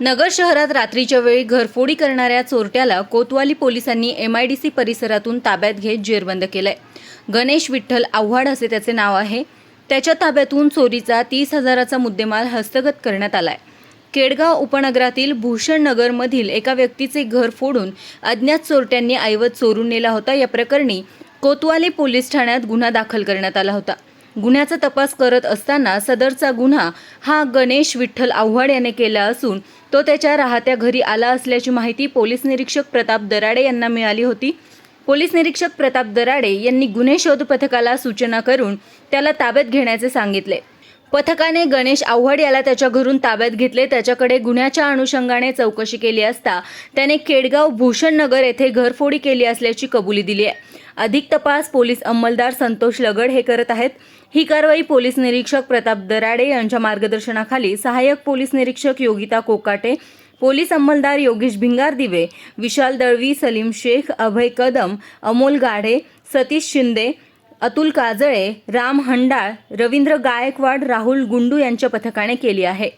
नगर शहरात रात्रीच्या वेळी घरफोडी करणाऱ्या चोरट्याला कोतवाली पोलिसांनी एम आय डी सी परिसरातून ताब्यात घेत जेरबंद केलंय. गणेश विठ्ठल आव्हाड असे त्याचे नाव आहे. त्याच्या ताब्यातून चोरीचा तीस हजाराचा मुद्देमाल हस्तगत करण्यात आलाय. केडगाव उपनगरातील भूषण नगरमधील एका व्यक्तीचे घर फोडून अज्ञात चोरट्यांनी ऐवज चोरून नेला होता. या प्रकरणी कोतवाली पोलीस ठाण्यात गुन्हा दाखल करण्यात आला होता. गुन्ह्याचा तपास करत असताना सदरचा गुन्हा हा गणेश विठ्ठल आव्हाड याने केला असून तो त्याच्या राहत्या घरी आला असल्याची माहिती पोलीस निरीक्षक प्रताप दराडे यांना मिळाली होती. पोलीस निरीक्षक प्रताप दराडे यांनी गुन्हे शोध पथकाला सूचना करून त्याला ताब्यात घेण्याचे सांगितले. पथकाने गणेश आव्हाड याला त्याच्या घरून ताब्यात घेतले. त्याच्याकडे गुन्ह्याच्या अनुषंगाने चौकशी केली असता त्याने केडगाव भूषण नगर येथे घरफोडी केली असल्याची कबुली दिली आहे. अधिक तपास पोलीस अंमलदार संतोष लगड हे करत आहेत. ही कारवाई पोलीस निरीक्षक प्रताप दराडे यांच्या मार्गदर्शनाखाली सहाय्यक पोलीस निरीक्षक योगिता कोकाटे पोलीस अंमलदार योगेश भिंगार दिवे विशाल दळवी सलीम शेख अभय कदम अमोल गाढे सतीश शिंदे अतुल काजळे राम हंडाळ रवींद्र गायकवाड राहुल गुंडू यांच्या पथकाने केली आहे.